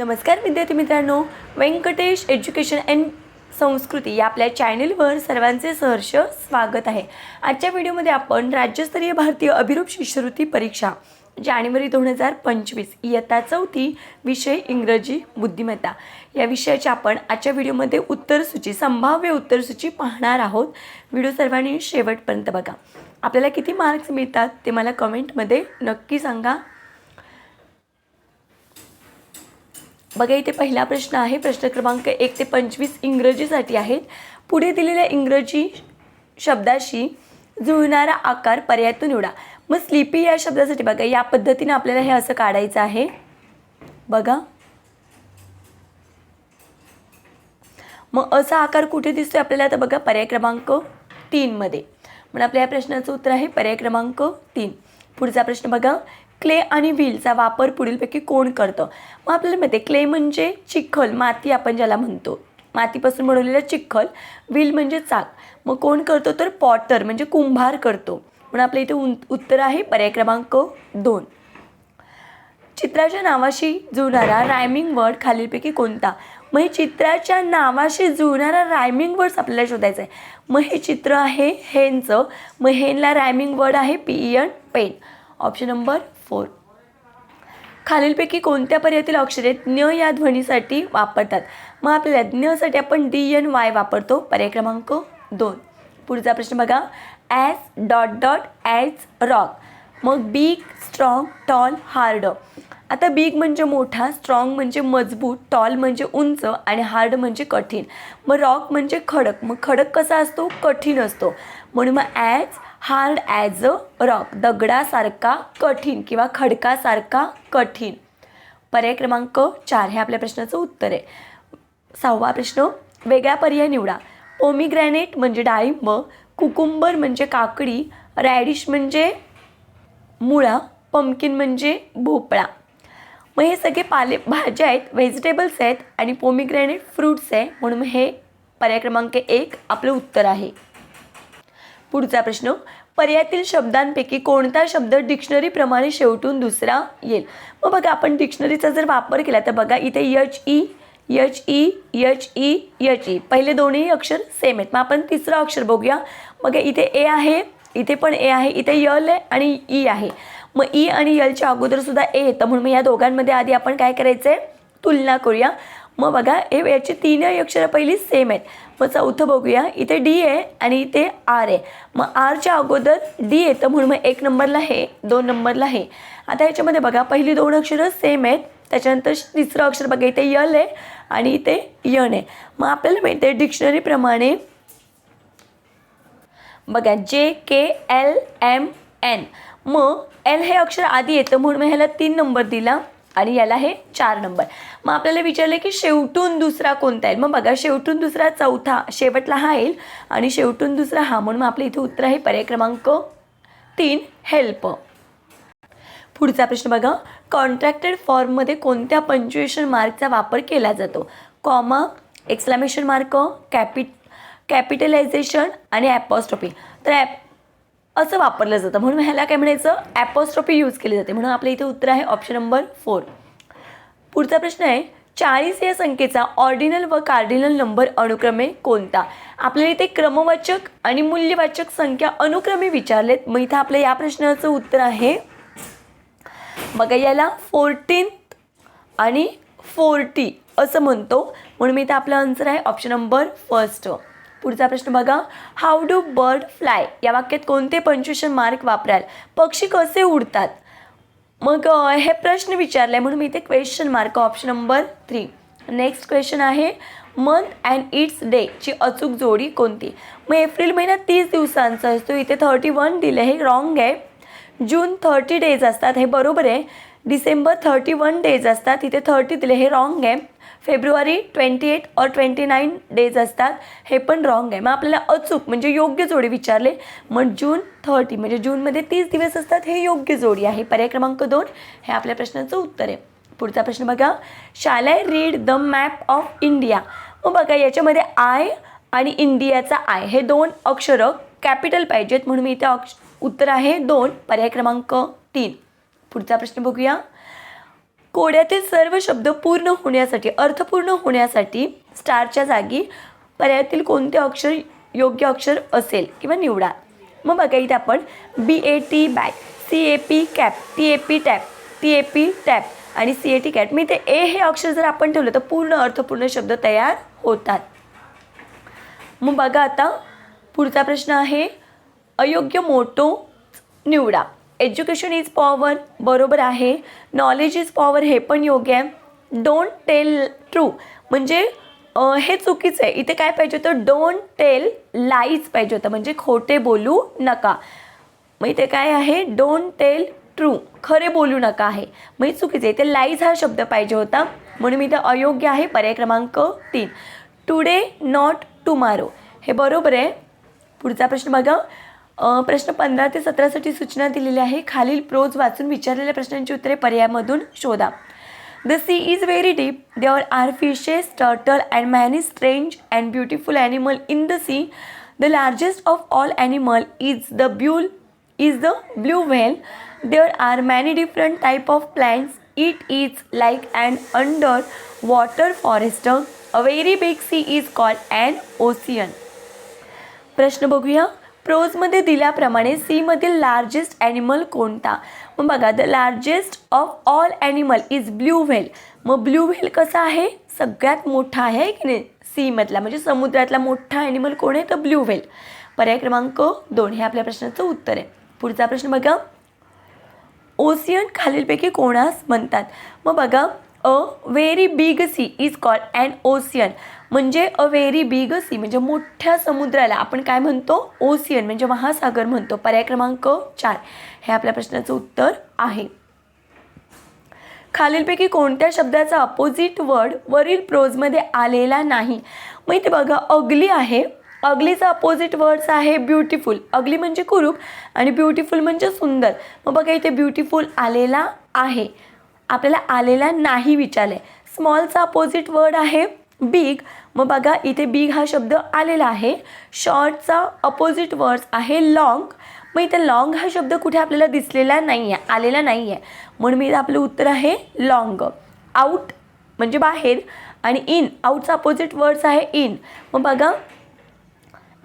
नमस्कार विद्यार्थी मित्रांनो व्यंकटेश एज्युकेशन अँड संस्कृती या आपल्या चॅनेलवर सर्वांचे सहर्ष स्वागत आहे. आजच्या व्हिडिओमध्ये आपण राज्यस्तरीय भारतीय अभिरूप शिष्यवृत्ती परीक्षा जानेवारी दोन हजार पंचवीस इयत्ता चौथी विषय इंग्रजी बुद्धिमत्ता या विषयाची आपण आजच्या व्हिडिओमध्ये उत्तरसूची संभाव्य उत्तरसूची पाहणार आहोत. व्हिडिओ सर्वांनी शेवटपर्यंत बघा. आपल्याला किती मार्क्स मिळतात ते मला कमेंटमध्ये नक्की सांगा. बघा इथे पहिला प्रश्न आहे. प्रश्न क्रमांक एक ते पंचवीस इंग्रजीसाठी आहेत. पुढे दिलेल्या इंग्रजी शब्दाशी जुळणारा आकार पर्यायातून निवडा. मग स्लीपी या शब्दासाठी बघा या पद्धतीने आपल्याला हे असं काढायचं आहे. बघा. मग असा आकार कुठे दिसतोय आपल्याला? आता बघा पर्याय क्रमांक तीनमध्ये म्हणून आपल्या या प्रश्नाचं उत्तर आहे पर्याय क्रमांक तीन. पुढचा प्रश्न बघा. क्ले आणि व्हीलचा वापर पुढीलपैकी कोण करतं? मग आपल्याला माहिती आहे क्ले म्हणजे चिखल माती आपण ज्याला म्हणतो. मातीपासून बनवलेला चिखल व्हील म्हणजे चाक. मग कोण करतो तर पॉटर म्हणजे कुंभार करतो. म्हणून आपल्या इथे उं उत्तर आहे पर्याय क्रमांक दोन. चित्राच्या नावाशी जुळणारा रायमिंग वर्ड खालीलपैकी कोणता? मग हे चित्राच्या नावाशी जुळणारा रायमिंग वर्ड्स आपल्याला शोधायचं आहे मग हे चित्र आहे हेनचं मग हेनला रायमिंग वर्ड आहे P N pen. Option number four. खालीलपैकी कोणत्या पर्यायातील अक्षरे ज्ञ या ध्वनीसाठी वापरतात? मग आपल्याला ज्ञसाठी आपण डी एन वाय वापरतो. पर्याय क्रमांक दोन. पुढचा प्रश्न बघा. As dot dot as rock मग बिग स्ट्रॉंग टॉल हार्ड आता बिग म्हणजे मोठा स्ट्रॉंग म्हणजे मजबूत टॉल म्हणजे उंच आणि हार्ड म्हणजे कठीण. मग रॉक म्हणजे खडक. मग खडक कसा असतो? कठीण असतो. म्हणून मग as hard as a rock दगडासारखा कठीण किंवा खडकासारखा कठीण. पर्याय क्रमांक चार हे आपल्या प्रश्नाचं उत्तर आहे. सहावा प्रश्न वेगळा पर्याय निवडा. पोमिग्रॅनेट म्हणजे डाळिंब कुकुंबर म्हणजे काकडी रॅडिश म्हणजे मुळा पंपकिन म्हणजे भोपळा. मग हे सगळे पाले भाज्या आहेत व्हेजिटेबल्स आहेत आणि पोमिग्रॅनेट फ्रूट्स आहे. म्हणून हे पर्याय क्रमांक एक आपलं उत्तर आहे. पुढचा प्रश्न पर्यायातील शब्दांपैकी कोणता शब्द डिक्शनरीप्रमाणे शेवटून दुसरा येईल? मग बघा आपण डिक्शनरीचा जर वापर केला तर बघा इथे H E H E H E H E पहिले दोन्ही अक्षर सेम आहेत. मग आपण तिसरं अक्षर बघूया. मग इथे ए आहे इथे पण ए आहे इथे यल आहे आणि ई आहे. मग ई आणि यलच्या अगोदर सुद्धा ए येतं. म्हणून मग या दोघांमध्ये आधी आपण काय करायचं आहे तुलना करूया. मग बघा हे याची तीनही अक्षरं पहिली सेम आहेत. मग चौथं बघूया. इथे डी आहे आणि इथे आर आहे मग आरच्या अगोदर डी येतं. म्हणून मग एक नंबरला हे दोन नंबरला हे. आता याच्यामध्ये बघा पहिली दोन अक्षरं सेम आहेत. त्याच्यानंतर तिसरं अक्षर बघा इथे यल आहे आणि इथे यन आहे मग आपल्याला माहिती आहे डिक्शनरीप्रमाणे बघा जे के एल एम एन. मग एल हे अक्षर आधी येतं म्हणून मी ह्याला तीन नंबर दिला आणि याला हे चार नंबर. मग आपल्याला विचारलं की शेवटून दुसरा कोणता येईल? मग बघा शेवटून दुसरा चौथा शेवटला हा येईल आणि शेवटून दुसरा हा म्हणून मग आपलं इथे उत्तर आहे पर्याय क्रमांक तीन हेल्प पुढचा प्रश्न बघा. कॉन्ट्रॅक्टेड फॉर्ममध्ये कोणत्या पंच्युएशन मार्कचा वापर केला जातो? कॉमा एक्सलामेशन मार्क कॅपिट कॅपिटलायझेशन आणि ॲपॉस्ट्रॉफी तर ॲप असं वापरलं जातं. म्हणून ह्याला काय म्हणायचं? ॲपॉस्ट्रॉफी यूज केली जाते. म्हणून आपल्या इथे उत्तर आहे ऑप्शन नंबर फोर पुढचा प्रश्न आहे चाळीस या संख्येचा ऑर्डिनल व कार्डिनल नंबर अनुक्रमे कोणता? आपल्याला इथे क्रमवाचक आणि मूल्यवाचक संख्या अनुक्रमे विचारलेत. मग इथं आपल्या या प्रश्नाचं उत्तर आहे बघा याला फोर्टीन्थ आणि फोर्टी असं म्हणतो. म्हणून मी इथं आपला आन्सर आहे ऑप्शन नंबर फर्स्ट पुढचा प्रश्न बघा. हाऊ डू बर्ड फ्लाय या वाक्यात कोणते पंच्युएशन मार्क वापराल? पक्षी कसे उडतात? मग हे प्रश्न विचारले म्हणून मी इथे question mark option number three next question आहे मंथ अँड इट्स डे ची अचूक जोडी कोणती? मग एप्रिल महिना तीस दिवसांचा असतो इथे थर्टी वन दिलं हे रॉंग आहे. जून थर्टी डेज असतात हे बरोबर आहे. डिसेंबर थर्टी वन डेज असतात इथे थर्टी दिले हे रॉंग आहे. फेब्रुवारी ट्वेंटी एट और ट्वेंटी नाईन डेज असतात. हे पण रॉंग आहे. मग आपल्याला अचूक म्हणजे योग्य जोडी विचारले मग जून थर्टी म्हणजे जूनमध्ये तीस दिवस असतात हे योग्य जोडी आहे. पर्याय क्रमांक दोन हे आपल्या प्रश्नाचं उत्तर आहे. पुढचा प्रश्न बघा. शालाय read the map of India मग बघा याच्यामध्ये आय आणि इंडियाचा आय हे दोन अक्षरं कॅपिटल पाहिजेत म्हणून मी इथे अक्ष उत्तर आहे दोन. पर्याय क्रमांक तीन. पुढचा प्रश्न बघूया. कोड्यातील सर्व शब्द पूर्ण होण्यासाठी अर्थपूर्ण होण्यासाठी स्टारच्या जागी पर्यायातील कोणते अक्षर योग्य अक्षर असेल किंवा निवडा. मग बघा इथे आपण B A T bat C A P cap T A P tap T A P tap आणि सी ए टी कॅट मी ते ए हे अक्षर जर आपण ठेवलं तर पूर्ण अर्थपूर्ण शब्द तयार होतात. मग बघा आता पुढचा प्रश्न आहे अयोग्य मोटो निवडा. एज्युकेशन इज पॉवर बरोबर आहे. नॉलेज इज पॉवर हे पण योग्य आहे. डोंट टेल ट्रू म्हणजे हे चुकीचं आहे. इथे काय पाहिजे होतं? डोंट टेल लाईज पाहिजे होतं. म्हणजे खोटे बोलू नका. मग इथे काय आहे? डोंट टेल ट्रू खरे बोलू नका आहे. मग हे चुकीचं आहे. इथे लाईज हा शब्द पाहिजे होता. म्हणून मी इथे अयोग्य आहे. पर्याय क्रमांक तीन. टुडे नॉट टुमारो हे बरोबर आहे. पुढचा प्रश्न बघा. प्रश्न पंधरा ते सतरासाठी सूचना दिलेली आहे. खालील प्रोज वाचून विचारलेल्या प्रश्नांची उत्तरे पर्यायामधून शोधा. The sea is very deep there are fishes turtle and many strange and beautiful animal in the sea the largest of all animal is the blue the blue whale there are many different type of plants it is like and under water forest a very big sea is called and ocean प्रश्न बघूया. प्रोजमध्ये दिल्याप्रमाणे सीमधील largest animal कोणता? मग बघा the largest of all animal is blue whale मग blue whale कसा आहे? सगळ्यात मोठा आहे की नाही? सीमधला म्हणजे समुद्रातला मोठा ॲनिमल कोण आहे? तर ब्ल्यू व्हेल पर्याय क्रमांक दोन हे आपल्या प्रश्नाचं उत्तर आहे. पुढचा प्रश्न बघा. ओसियन खालीलपैकी कोणास म्हणतात? मग बघा a very big sea is called and ocean म्हणजे अ व्हेरी बिग सी म्हणजे मोठ्या समुद्राला आपण काय म्हणतो? ओसियन म्हणजे महासागर म्हणतो. पर्याय क्रमांक चार. हे आपल्या प्रश्नाचं उत्तर आहे. खालीलपैकी कोणत्या शब्दाचा अपोजिट वर्ड वरील प्रोजमध्ये आलेला नाही? मग इथे बघा अगली आहे. अगलीचा अपोजिट वर्ड्स आहे ब्युटिफुल अगली म्हणजे कुरूप आणि ब्युटिफुल म्हणजे सुंदर. मग बघा इथे ब्युटिफुल आलेला आहे. आपल्याला आलेला नाही विचारलं आहे स्मॉलचा अपोजिट वर्ड आहे बिग मग बघा इथे बिग हा शब्द आलेला आहे. शॉर्टचा अपोजिट वर्ड्स आहे लाँग मग इथे लाँग हा शब्द कुठे आपल्याला दिसलेला नाही आहे आलेला नाही आहे म्हणून मी आपलं उत्तर आहे लॉन्ग आऊट म्हणजे बाहेर आणि इन आऊटचा अपोजिट वर्ड्स आहे इन मग बघा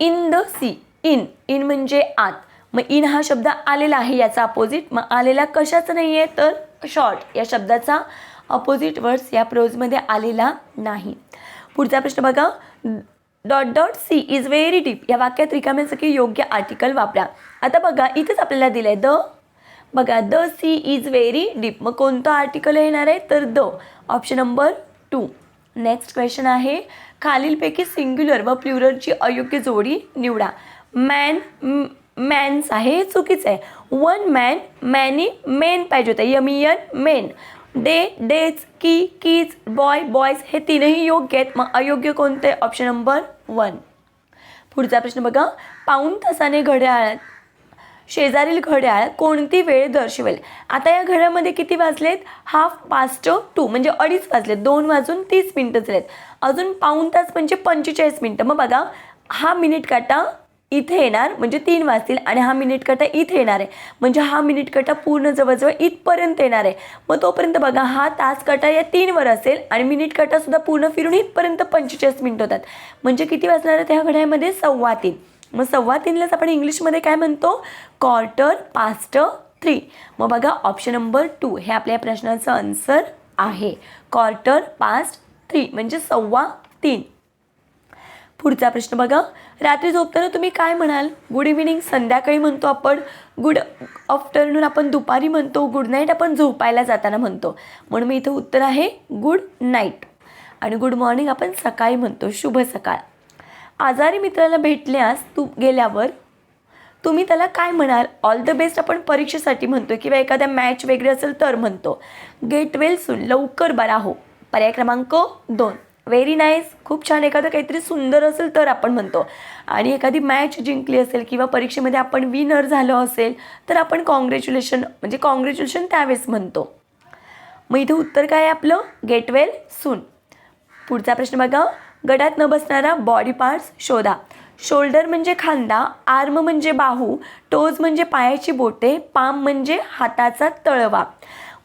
in the sea in in म्हणजे आत. मग इन हा शब्द आलेला आहे याचा अपोजिट मग आलेला कशाचं नाही आहे तर शॉर्ट या शब्दाचा अपोजिट वर्ड्स या प्रोजमध्ये आलेला नाही. पुढचा प्रश्न बघा. Dot dot sea is very deep या वाक्यात रिकाम्यासाठी योग्य आर्टिकल वापरा. आता बघा इथेच आपल्याला दिलं आहे द. बघा the sea is very deep मग कोणतं आर्टिकल येणार आहे? तर the. Option number two next question आहे. खालीलपैकी सिंग्युलर व प्ल्युरलची अयोग्य जोडी निवडा. मॅन मॅन्स आहे हे चुकीचं आहे. वन मॅन मॅनी मेन पाहिजे होतं. यमियन men day days key keys boy boys हे तीनही योग्य आहेत. मग अयोग्य कोणते ऑप्शन नंबर वन पुढचा प्रश्न बघा. पाऊण तासाने घड्याळ शेजारील घड्याळ कोणती वेळ दर्शवेल? आता या घड्यामध्ये किती वाजलेत? हाफ पास्ट टू म्हणजे अडीच वाजलेत. दोन वाजून तीस मिनटं झालेत. अजून पाऊण तास म्हणजे पंचेचाळीस मिनटं. मग बघा. हा मिनिट काटा इथे येणार म्हणजे तीन वाजतील आणि हा मिनिट कटा इथे येणार आहे. म्हणजे हा मिनिट कटा पूर्ण जवळजवळ इथपर्यंत येणार आहे. मग तोपर्यंत बघा हा तास कटा या तीनवर असेल आणि मिनिट कटासुद्धा पूर्ण फिरून इथपर्यंत पंचेचाळीस मिनिट होतात. म्हणजे किती वाजणार आहेत ह्या घड्यामध्ये सव्वा तीन. मग सव्वा तीनलाच आपण इंग्लिशमध्ये काय म्हणतो? क्वार्टर पास्ट थ्री मग बघा ऑप्शन नंबर टू हे आपल्या या प्रश्नाचं आन्सर आहे. क्वार्टर पास्ट थ्री म्हणजे सव्वा तीन. पुढचा प्रश्न बघा. रात्री झोपताना तुम्ही काय म्हणाल? गुड इव्हिनिंग संध्याकाळी म्हणतो आपण. गुड आफ्टरनून आपण दुपारी म्हणतो. गुड नाईट आपण झोपायला जाताना म्हणतो. म्हणून मी इथं उत्तर आहे गुड नाईट आणि गुड मॉर्निंग आपण सकाळी म्हणतो. शुभ सकाळ. आजारी मित्राला भेटल्यास तू गेल्यावर तुम्ही त्याला काय म्हणाल? ऑल द बेस्ट आपण परीक्षेसाठी म्हणतो किंवा एखाद्या मॅच वगैरे असेल तर म्हणतो. गेट वेल सून लवकर बरा हो. पर्याय क्रमांक दोन. व्हेरी नाईस खूप छान. एखादं काहीतरी सुंदर असेल तर आपण म्हणतो. आणि एखादी मॅच जिंकली असेल किंवा परीक्षेमध्ये आपण विनर झालो असेल तर आपण कॉंग्रॅच्युलेशन म्हणजे कॉंग्रॅच्युलेशन त्यावेळेस म्हणतो. मग इथं उत्तर काय आहे आपलं? गेट वेल सून पुढचा प्रश्न बघा. गडात न बसणारा बॉडी पार्ट्स शोधा. शोल्डर म्हणजे खांदा आर्म म्हणजे बाहू टोज म्हणजे पायाची बोटे पाम म्हणजे हाताचा तळवा.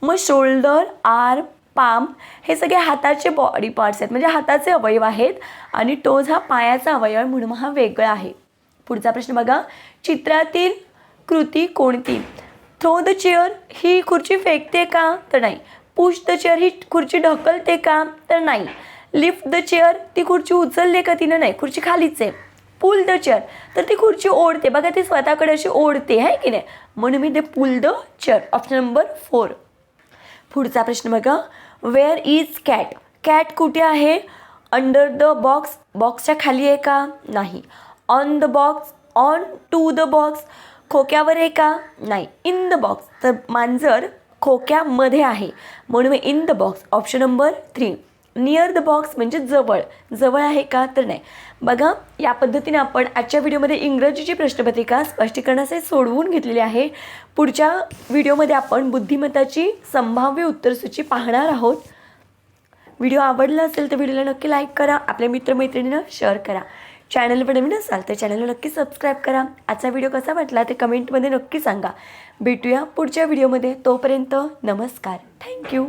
मग शोल्डर आर्म पाम हे सगळे हाताचे बॉडी पार्ट्स आहेत. म्हणजे हाताचे अवयव आहेत आणि टोज हा पायाचा अवयव आहे म्हणून हा वेगळा आहे. पुढचा प्रश्न बघा. चित्रातील कृती कोणती? थ्रो द चेअर ही खुर्ची फेकते का? तर नाही. पुश द चेअर ही खुर्ची ढकलते का? तर नाही. लिफ्ट द चेअर ती खुर्ची उचलते का? तिनं नाही. खुर्ची खालीच आहे. पुल द चेअर तर ती खुर्ची ओढते. बघा ती स्वतःकडे अशी ओढते आहे की नाही? म्हणून मी ते pull the chair option number four पुढचा प्रश्न बघा. वेअर इज कॅट कॅट कुठे आहे? अंडर द बॉक्स बॉक्सच्या खाली आहे का? नाही. On the box on to the box खोक्यावर आहे का? नाही. इन द बॉक्स तर मांजर खोक्यामध्ये आहे. म्हणून in the box option number three near the box म्हणजे जवळ. जवळ आहे का तर नाही. बघा या पद्धतीने आपण आजच्या व्हिडिओमध्ये इंग्रजीची प्रश्नपत्रिका स्पष्टीकरणाचे सोडवून घेतलेली आहे. पुढच्या व्हिडिओमध्ये आपण बुद्धिमत्ताची संभाव्य उत्तरसूची पाहणार आहोत. व्हिडिओ आवडला असेल तर व्हिडिओला नक्की लाईक करा आपल्या मित्रमैत्रिणींना शेअर करा. चॅनलवर नवीन असाल तर चॅनलला नक्की सबस्क्राईब करा. आजचा व्हिडिओ कसा वाटला ते कमेंटमध्ये नक्की सांगा. भेटूया पुढच्या व्हिडिओमध्ये. तोपर्यंत नमस्कार. थँक्यू.